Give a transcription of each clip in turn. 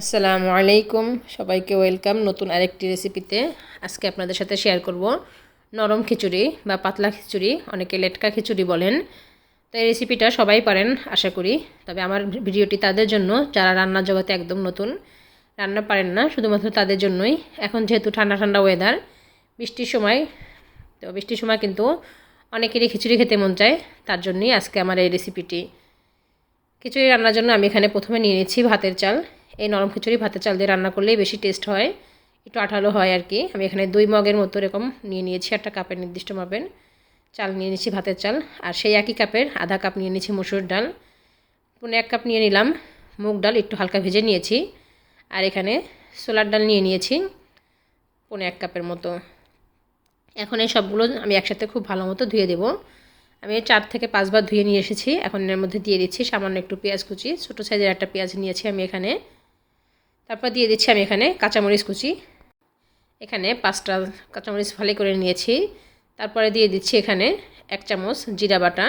আসসালামু আলাইকুম। সবাইকে ওয়েলকাম নতুন আরেকটি রেসিপিতে। আজকে আপনাদের সাথে শেয়ার করব নরম খিচুড়ি বা পাতলা খিচুড়ি, অনেকে লেটকা খিচুড়ি বলেন। তো এই রেসিপিটা সবাই পারেন, আশা করি। তবে আমার ভিডিওটি তাদের জন্য, যারা রান্নার জগতে একদম নতুন, রান্না পারেন না, শুধুমাত্র তাদের জন্যই। এখন যেহেতু ঠান্ডা ঠান্ডা ওয়েদার বৃষ্টির সময়, তো বৃষ্টির সময় কিন্তু অনেকেরই খিচুড়ি খেতে মন চায়। তার জন্যই আজকে আমার এই রেসিপিটি। খিচুড়ি রান্নার জন্য আমি এখানে প্রথমে নিয়ে নিচ্ছি ভাতের চাল। এই নরম খিচুড়ি ভাতের চাল দিয়ে রান্না করলেই বেশি টেস্ট হয়। একটু আঠালো হয় আর কি। আমি এখানে দুই মগের মতো এরকম নিয়ে নিয়েছি, একটা কাপের নির্দিষ্ট মাপের চাল নিয়ে নিয়েছি ভাতের চাল, আর সেই একই কাপের আধা কাপ নিয়ে নিয়েছি মসুর ডাল। পুনে এক কাপ নিয়ে নিলাম মুগ ডাল, একটু হালকা ভেজে নিয়েছি। আর এখানে সোলার ডাল নিয়ে নিয়েছি পুনে এক কাপের মতো। এখন এই সবগুলো আমি একসাথে খুব ভালো মতো ধুয়ে দেবো। আমি চার থেকে পাঁচবার ধুয়ে নিয়ে এসেছি। এখন এর মধ্যে দিয়ে দিচ্ছি সামান্য একটু পেঁয়াজ কুচি। ছোটো সাইজের একটা পেঁয়াজ নিয়েছি আমি এখানে। তারপর দিয়ে দিচ্ছি আমি এখানে কাঁচামরিচ কুচি। এখানে পাঁচটা কাঁচামরিচ ভালো করে নিয়েছি। তারপরে দিয়ে দিচ্ছি এখানে এক চামচ জিরা বাটা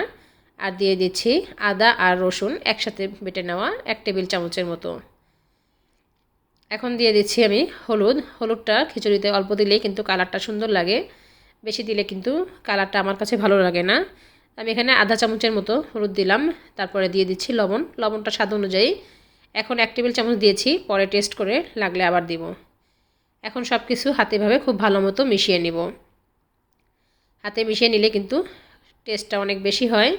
আর দিয়ে দিচ্ছি আদা আর রসুন একসাথে বেটে নেওয়া এক টেবিল চামচের মতো। এখন দিয়ে দিচ্ছি আমি হলুদ। হলুদটা খিচুড়িতে অল্প দিলেই কিন্তু কালারটা সুন্দর লাগে। বেশি দিলে কিন্তু কালারটা আমার কাছে ভালো লাগে না। আমি এখানে আধা চামচের মতো হলুদ দিলাম। তারপরে দিয়ে দিচ্ছি লবণ। লবণটা স্বাদ অনুযায়ী এখন এক টেবিল চামচ দিয়েছি, পরে টেস্ট করে লাগলে আবার দিব। এখন সব কিছু হাতেভাবে খুব ভালো মতো মিশিয়ে নিব। হাতে মিশিয়ে নিলে কিন্তু টেস্টটা অনেক বেশি হয়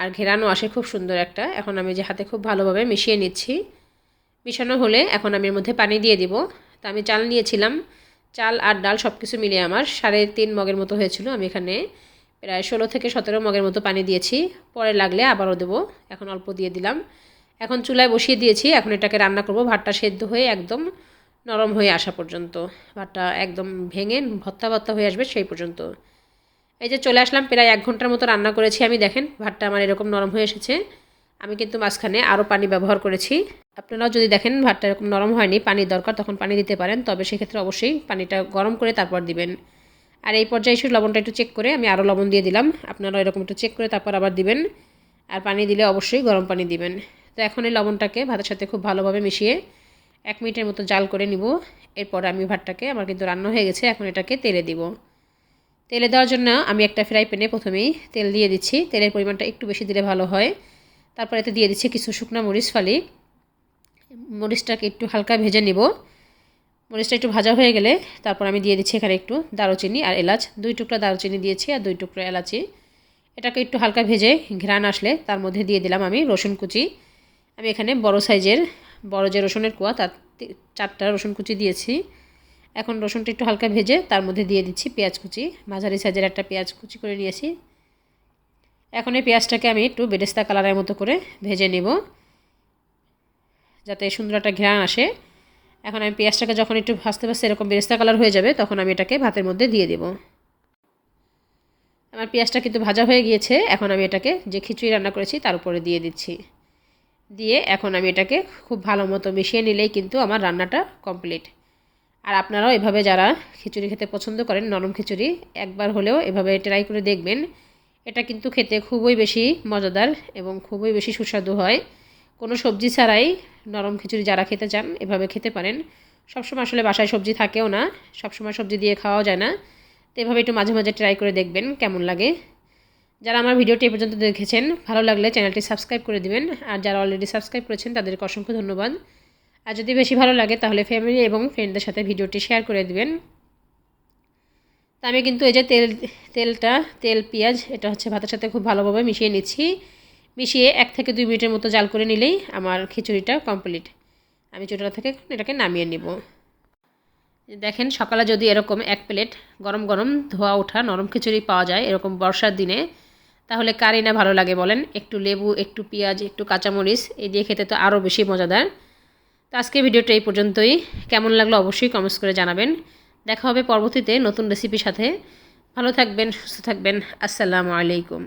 আর ঘেরানো আসে খুব সুন্দর একটা। এখন আমি যে হাতে খুব ভালোভাবে মিশিয়ে নিচ্ছি, মিশানো হলে এখন আমি এর মধ্যে পানি দিয়ে দিব। তা আমি চাল নিয়েছিলাম, চাল আর ডাল সব কিছু মিলিয়ে আমার সাড়ে তিন মগের মতো হয়েছিল। আমি এখানে প্রায় ষোলো থেকে সতেরো মগের মতো পানি দিয়েছি, পরে লাগলে আবারও দেবো। এখন অল্প দিয়ে দিলাম। এখন চুলায় বসিয়ে দিয়েছি, এখন এটাকে রান্না করব। ভাতটা সেদ্ধ হয়ে একদম নরম হয়ে আসা পর্যন্ত। ভাতটা একদম ভেঙে ভত্তা ভত্তা হয়ে আসবে সেই পর্যন্ত। এই যে চলে আসলাম, প্রায় এক ঘণ্টার মতো রান্না করেছি আমি, দেখেন ভাতটা আমার এরকম নরম হয়ে এসেছে। আমি কিন্তু মাঝখানে আরও পানি ব্যবহার করেছি। আপনারাও যদি দেখেন ভাতটা এরকম নরম হয়নি পানির দরকার, তখন পানি দিতে পারেন, তবে সেক্ষেত্রে অবশ্যই পানিটা গরম করে তারপর দিবেন। আর এই পর্যায়ে এসে লবণটা একটু চেক করে আমি আরও লবণ দিয়ে দিলাম। আপনারা এরকম একটু চেক করে তারপর আবার দিবেন। আর পানি দিলে অবশ্যই গরম পানি দিবেন। তো এখন এই লবণটাকে ভাতের সাথে খুব ভালোভাবে মিশিয়ে এক মিনিটের মতো জাল করে নিব। এরপর আমি ভাতটাকে, আমার কিন্তু রান্না হয়ে গেছে, এখন এটাকে তেলে দিব। তেলে দেওয়ার জন্য আমি একটা ফ্রাই প্যানে প্রথমেই তেল দিয়ে দিচ্ছি। তেলের পরিমাণটা একটু বেশি দিলে ভালো হয়। তারপর এতে দিয়ে দিচ্ছি কিছু শুকনো মরিচ, ফালি। মরিচটাকে একটু হালকা ভেজে নিব। মরিচটা একটু ভাজা হয়ে গেলে তারপর আমি দিয়ে দিচ্ছি এখানে একটু দারুচিনি আর এলাচ। দুই টুকরা দারুচিনি দিয়েছি আর দুই টুকরা এলাচি। এটাকে একটু হালকা ভেজে ঘ্রাণ আসলে তার মধ্যে দিয়ে দিলাম আমি রসুন কুচি। আমি এখানে বড় সাইজের, বড় যে রসুনের কোয়া, তার চারটা রসুন কুচি দিয়েছি। এখন রসুনটা একটু হালকা ভেজে তার মধ্যে দিয়ে দিচ্ছি পেঁয়াজ কুচি। মাঝারি সাইজের একটা পেঁয়াজ কুচি করে নিয়েছি। এখন এই পেঁয়াজটাকে আমি একটু বেরেস্তা কালারের মতো করে ভেজে নেব, যাতে সুন্দর একটা ঘ্রাণ আসে। এখন আমি পেঁয়াজটাকে যখন একটু ভাজতে ভাজতে এরকম বেরেস্তা কালার হয়ে যাবে, তখন আমি এটাকে ভাতের মধ্যে দিয়ে দেব। আমার পেঁয়াজটা কিন্তু ভাজা হয়ে গিয়েছে, এখন আমি এটাকে যে খিচুড়ি রান্না করেছি, তার উপরে দিয়ে দিচ্ছি। দিয়ে এখন আমি এটাকে খুব ভালো মতো মিশিয়ে নিলেই কিন্তু আমার রান্নাটা কমপ্লিট আর আপনারাও এভাবে যারা খিচুড়ি খেতে পছন্দ করেন, নরম খিচুড়ি, একবার হলেও এভাবে ট্রাই করে দেখবেন। এটা কিন্তু খেতে খুবই বেশি মজাদার এবং খুবই বেশি সুস্বাদু হয়। কোনো সবজি ছাড়াই নরম খিচুড়ি যারা খেতে চান, এভাবে খেতে পারেন। সবসময় আসলে বাসায় সবজি থাকেও না, সবসময় সবজি দিয়ে খাওয়াও যায় না। তো এভাবে একটু মাঝে মাঝে ট্রাই করে দেখবেন, কেমন লাগে। যারা আমার ভিডিওটি এ পর্যন্ত দেখেছেন, ভালো লাগলে চ্যানেলটি সাবস্ক্রাইব করে দিবেন। আর যারা অলরেডি সাবস্ক্রাইব করেছেন, তাদেরকে অসংখ্য ধন্যবাদ। আর যদি বেশি ভালো লাগে, তাহলে ফ্যামিলি এবং ফ্রেন্ডদের সাথে ভিডিওটি শেয়ার করে দিবেন। তা আমি কিন্তু এই যে তেল, তেলটা, তেল, পেঁয়াজ, এটা হচ্ছে ভাতের সাথে খুব ভালোভাবে মিশিয়ে নিচ্ছি। মিশিয়ে এক থেকে দুই মিনিটের মতো জাল করে নিলেই আমার খিচুড়িটা কমপ্লিট আমি চুটা থেকে এটাকে নামিয়ে নিব। দেখেন, সকালে যদি এরকম এক প্লেট গরম গরম ধোয়া ওঠা, নরম খিচুড়ি পাওয়া যায় এরকম বর্ষার দিনে তাহলে কারি না ভালো লাগে বলেন। একটু লেবু, একটু পেঁয়াজ, একটু কাঁচামরিচ, এই দিয়ে খেতে তো আরও বেশি মজাদার। তো আজকে ভিডিওটা এই পর্যন্তই। কেমন লাগল অবশ্যই কমেন্টস করে জানাবেন। দেখা হবে পরবর্তীতে নতুন রেসিপির সাথে। ভালো থাকবেন, সুস্থ থাকবেন। আসসালামু আলাইকুম।